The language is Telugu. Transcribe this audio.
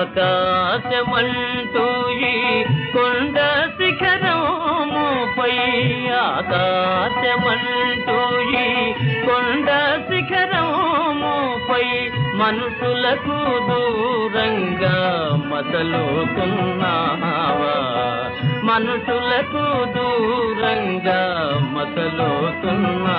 ఆకాశమంటూ ఈ కొండ శిఖరముపై ఆకాశమంటూ ఈ కొండ శిఖరముపై మనుషులకు దూరంగా మతలోకున్నావా? మనుషులకు దూరంగా మతలోకున్నా